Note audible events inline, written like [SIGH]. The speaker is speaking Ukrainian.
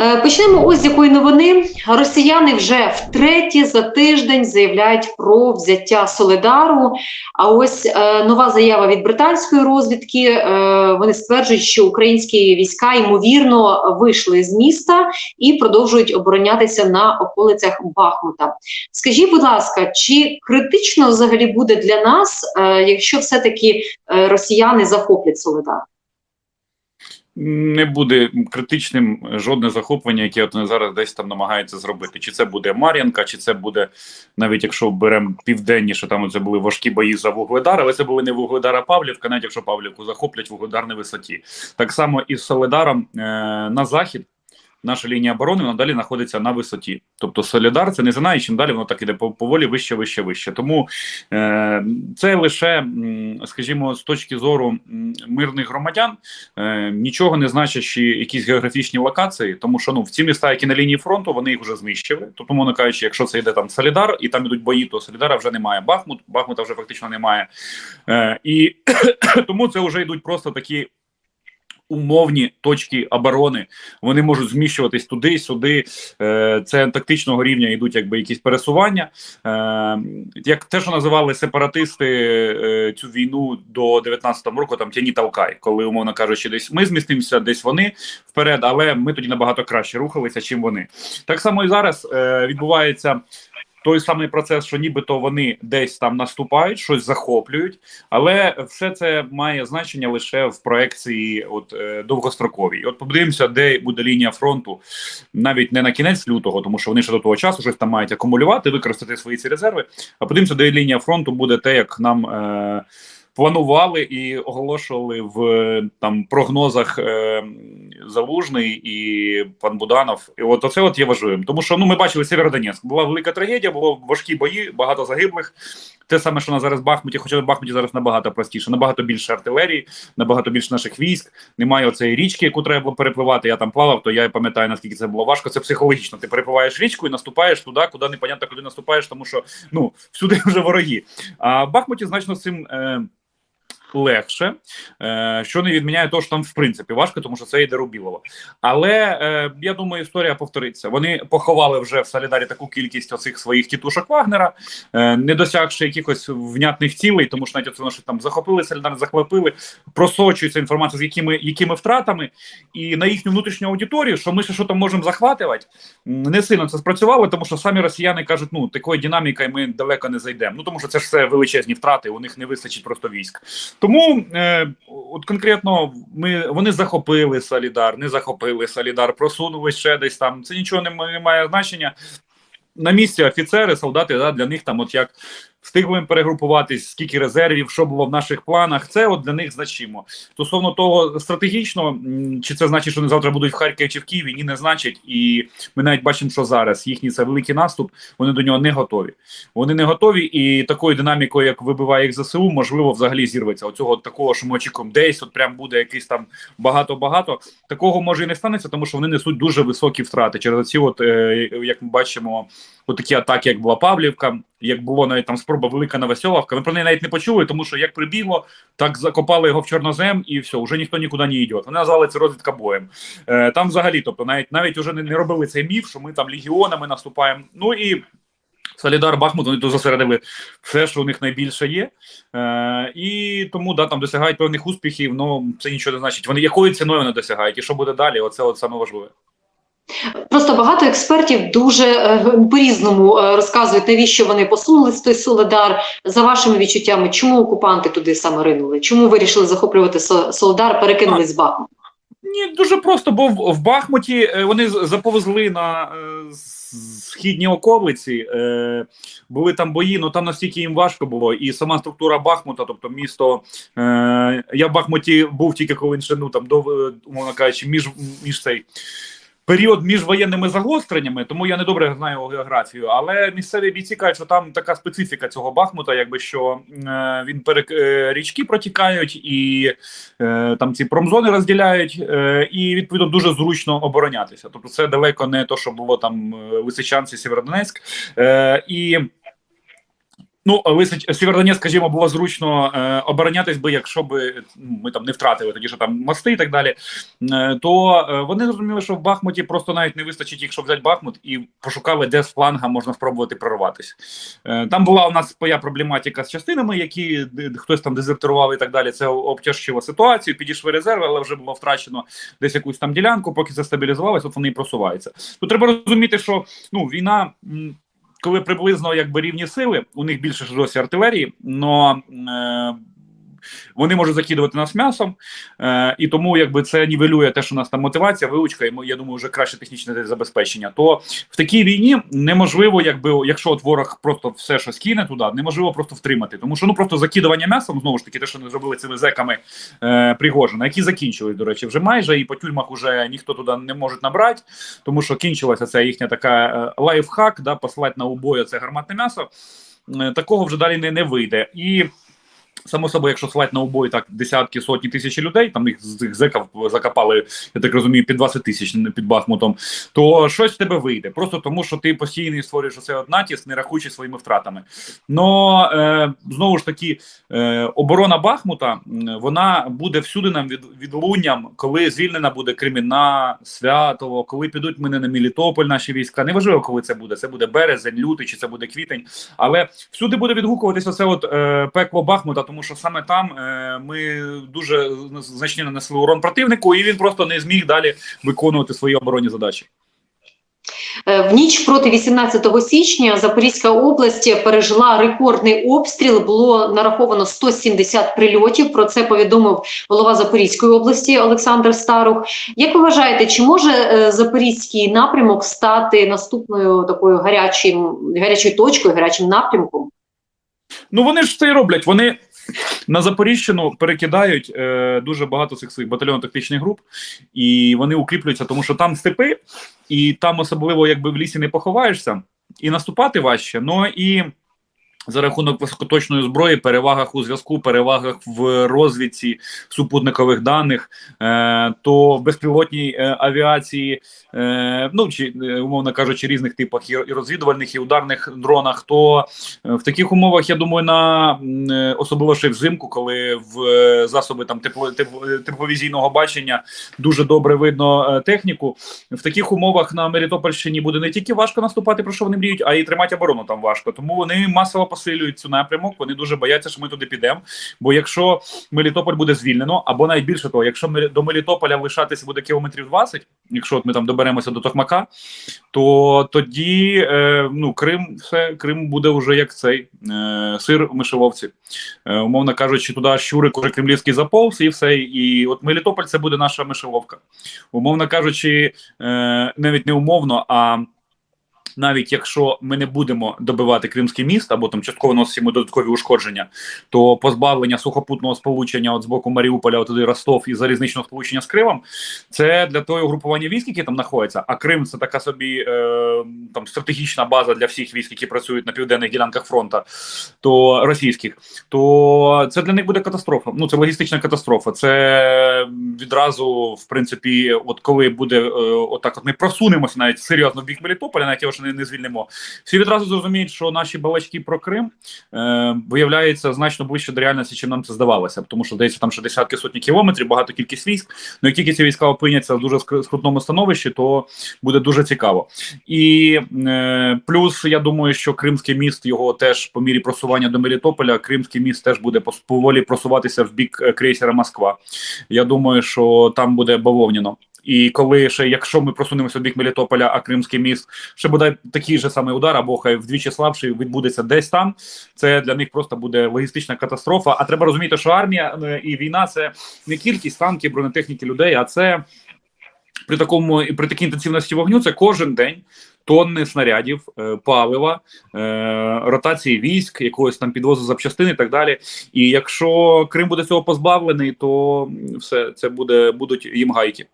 Е, Почнемо ось з якої новини. Росіяни вже втретє за тиждень заявляють про взяття Соледару. А ось е, нова заява від британської розвідки. Е, вони стверджують, що українські війська ймовірно вийшли з міста і продовжують оборонятися на околицях Бахмута. Скажіть, будь ласка, чи критично взагалі буде для нас, е, якщо все-таки е, росіяни захоплять Соледар? Не буде критичним жодне захоплення, яке от зараз десь там намагаються зробити. Чи це буде Мар'янка, чи це буде навіть якщо беремо південніше, там це були важкі бої за Вугледар, але це були не Вугледар, а Павлівка, навіть якщо Павлівку захоплять Вугледар на висоті. Так само і з Соледаром е, на захід. Наша лінія оборони вона далі знаходиться на висоті. Тобто Солідар це не знає, чим далі воно так іде поволі вище, вище, вище. Тому е, це лише, скажімо, з точки зору мирних громадян е, нічого не значащі якісь географічні локації, тому що ну в ці міста, які на лінії фронту, вони їх вже знищили. Тобто, мовно кажучи, якщо це йде там Солідар і там ідуть бої, то Солідара вже немає. Бахмут, Бахмута вже фактично немає. Е, і [CLEARS THROAT] тому це вже йдуть просто такі умовні точки оборони. Вони можуть зміщуватись туди, сюди. Е, Це тактичного рівня йдуть якби якісь пересування. Е, Як те, що називали сепаратисти е, цю війну до 19-го року, там тяні толкай, коли умовно кажучи, десь ми змістимося, десь вони вперед, але ми тоді набагато краще рухалися, чим вони. Так само і зараз відбувається. Той самий процес, що нібито вони десь там наступають, щось захоплюють, але все це має значення лише в проекції, от е, довгостроковій. От подивимося, де буде лінія фронту, навіть не на кінець лютого, тому що вони ще до того часу щось там мають акумулювати, використати свої ці резерви. А подивимося, де лінія фронту буде те, як нам. Е, Планували і оголошували в там прогнозах е, Залужний і пан Буданов. І от оце от є важливим. Тому що ну ми бачили Сєвєродонецьк. Була велика трагедія, було важкі бої, багато загиблих. Те саме, що на зараз Бахмуті, хоча в Бахмуті зараз набагато простіше, набагато більше артилерії, набагато більше наших військ. Немає оцеї річки, яку треба було перепливати. Я там плавав, то я пам'ятаю, наскільки це було важко. Це психологічно. Ти перепливаєш річку і наступаєш туди, куди непонятно, куди наступаєш, тому що ну всюди [LAUGHS] вже вороги. А в Бахмуті значно з цим. Е, Легше, е, що не відміняє того, що там в принципі важко, тому що це йде Рубілово. Але е, я думаю, історія повториться. Вони поховали вже в Солідарі таку кількість оцих своїх тітушок Вагнера, е, не досягши якихось внятних цілей, тому що навіть це що там захопили Солідар, захопили, просочується інформація з якими якими втратами, і на їхню внутрішню аудиторію, що ми ще що там можемо захватувати, не сильно це спрацювало, тому що самі росіяни кажуть, ну такої динаміки ми далеко не зайдемо. Ну тому що це ж все величезні втрати, у них не вистачить просто військ. Тому е, от конкретно ми вони захопили Солідар, не захопили Солідар, просунули ще десь там. Це нічого не, має значення. На місці офіцери, солдати да, для них там, от як встигли перегрупуватись, скільки резервів, що було в наших планах. Це от для них значимо. Стосовно того, стратегічно чи це значить, що вони завтра будуть в Харкові чи в Києві? Ні, не значить. І ми навіть бачимо, що зараз їхній це великий наступ. Вони до нього не готові. Вони не готові, і такою динамікою, як вибиває їх ЗСУ, можливо, взагалі зірветься. Оцього такого, що ми очікуємо, десь от прям буде якийсь там багато-багато. Такого може і не станеться, тому що вони несуть дуже високі втрати через ці, от е, як ми бачимо, от такі атаки, як була Павлівка, як було навіть там спроба велика Новоселовка. Ми про неї навіть не почули, тому що як прибігло, так закопали його в чорнозем, і все, вже ніхто нікуди не йде. Вони назвали це розвідка боєм. Е, Там взагалі, тобто, навіть навіть вже не, не робили цей міф, що ми там легіонами наступаємо. Ну і. Солідар Бахмут, вони тут зосередили все, що у них найбільше є, Е, і тому да, там досягають певних успіхів, але це нічого не значить. Вони якою ціною вони досягають, і що буде далі? Оце от саме важливе. Просто багато експертів дуже е, по-різному е, розказують, навіщо вони посунули з той Соледар. За вашими відчуттями, чому окупанти туди саме ринули? Чому вирішили захоплювати Со- Соледар, перекинули з Бахму? Ні, дуже просто, бо в, Бахмуті е, вони заповзли на східні околиці, були там бої, ну там настільки їм важко було. І сама структура Бахмута, тобто місто. Я в Бахмуті був тільки коли ще ну там до умовно кажучи, між, між цей. Період між воєнними загостреннями, тому я не добре знаю географію, але місцеві бійці кажуть, що там така специфіка цього Бахмута, якби що е, він перек е, річки протікають, і е, там ці промзони розділяють, е, і відповідно дуже зручно оборонятися. Тобто, це далеко не то, що було там е, Лисичанці, Сєвєродонецьк. Е, і Ну, Лисич, Сєвєродонецьк, скажімо, було зручно е, оборонятись би, якщо би ну, ми там не втратили тоді, що там мости і так далі. Е, то е, вони зрозуміли, що в Бахмуті просто навіть не вистачить щоб взяти Бахмут, і пошукали, де з фланга можна спробувати прорватися. Е, там була у нас своя проблематика з частинами, які хтось там дезертирував і так далі. Це обтяжчило ситуацію. Підійшли резерви, але вже було втрачено десь якусь там ділянку, поки це стабілізувалося, от вони і просуваються. Тут треба розуміти, що ну війна. Коли приблизно якби рівні сили, у них більше ж артилерії, но е, вони можуть закидувати нас м'ясом, е, і тому якби це нівелює те, що у нас там мотивація, вилучка, і я думаю, вже краще технічне забезпечення. То в такій війні неможливо, якби якщо от ворог просто все що скине туди, неможливо просто втримати. Тому що ну просто закидування м'ясом, знову ж таки, те, що вони зробили цими зеками е, Пригожина, які закінчились, до речі, вже майже, і по тюрмах вже ніхто туди не може набрати, тому що кінчилася ця їхня така е, лайфхак, да, послати на убой це гарматне м'ясо. Е, Такого вже далі не, не вийде. І Само собою, якщо слать на убой так десятки, сотні тисяч людей, там їх з цих зеків закопали, я так розумію, під 20 тисяч під Бахмутом, то щось в тебе вийде. Просто тому, що ти постійно створюєш оцей от натиск, не рахуючи своїми втратами. Но е, знову ж таки, е, оборона Бахмута вона буде всюди нам від, відлунням, коли звільнена буде Креміна, Святово, коли підуть мене на Мелітополь, наші війська. Неважливо, коли це буде. Це буде березень, лютий, чи це буде квітень. Але всюди буде відгукуватися це от е, пекло Бахмута, тому що саме там е, ми дуже значні нанесли урон противнику, і він просто не зміг далі виконувати свої оборонні задачі. Е, В ніч проти 18 січня Запорізька область пережила рекордний обстріл. Було нараховано 170 прильотів. Про це повідомив голова Запорізької області Олександр Старух. Як ви вважаєте, чи може е, запорізький напрямок стати наступною такою гарячим, гарячою точкою, гарячим напрямком? Ну вони ж це і роблять. Вони на Запоріжчину перекидають е, дуже багато цих своїх батальйонно-тактичних груп, і вони укріплюються, тому що там степи, і там особливо якби в лісі не поховаєшся, і наступати важче. Ну і за рахунок високоточної зброї, перевагах у зв'язку, перевагах в розвідці супутникових даних, е, то в безпілотній е, авіації, е, ну чи е, умовно кажучи, різних типах і, розвідувальних, і ударних дронах, то е, в таких умовах я думаю, на е, особливо ще взимку, коли в засоби там тепло, тепло, тепловізійного бачення дуже добре видно техніку. В таких умовах на Мелітопольщині буде не тільки важко наступати, про що вони мріють, а й тримати оборону там важко. Тому вони масово посилюють цю напрямок. Вони дуже бояться, що ми туди підемо. Бо якщо Мелітополь буде звільнено, або навіть більше того, якщо до Мелітополя лишатися буде кілометрів 20, якщо от ми там доберемося до Токмака, то тоді е, ну Крим, все Крим буде вже як цей е, сир в мишеловці. Е, умовно кажучи, туди щурик уже кремлівський заповз, і все. І от Мелітополь це буде наша мишеловка. Умовно кажучи, е, навіть не умовно, а навіть якщо ми не будемо добивати Кримський міст або там частково носимо додаткові ушкодження, то позбавлення сухопутного сполучення от з боку Маріуполя, от туди Ростов і залізничного сполучення з Кримом, це для того угрупування військ, які там знаходяться. А Крим це така собі е, там стратегічна база для всіх військ, які працюють на південних ділянках фронту, то російських, то це для них буде катастрофа. Ну це логістична катастрофа. Це відразу, в принципі, от коли буде е, отак, от ми просунемося навіть серйозно в бік Мелітополя, навіть його ще не, не звільнимо. Всі відразу зрозуміють, що наші балачки про Крим е, виявляються значно ближче до реальності, чим нам це здавалося. Тому що здається, там ще десятки сотні кілометрів, багато кількість військ. Ну як тільки ці війська опиняться в дуже ск- скрутному становищі, то буде дуже цікаво. І е, плюс я думаю, що Кримський міст його теж по мірі просування до Мелітополя, Кримський міст теж буде поволі просуватися в бік е, крейсера Москва. Я думаю, що там буде бавовняно. І коли ще, якщо ми просунемося в бік Мелітополя, а Кримський міст ще буде такий же самий удар, або хай вдвічі слабший відбудеться десь там. Це для них просто буде логістична катастрофа. А треба розуміти, що армія е, і війна це не кількість танків, бронетехніки людей, а це при такому при такій інтенсивності вогню це кожен день. Тонни снарядів, е, палива, е, ротації військ, якогось там підвозу запчастин і так далі. І якщо Крим буде цього позбавлений, то все це буде будуть їм гайки.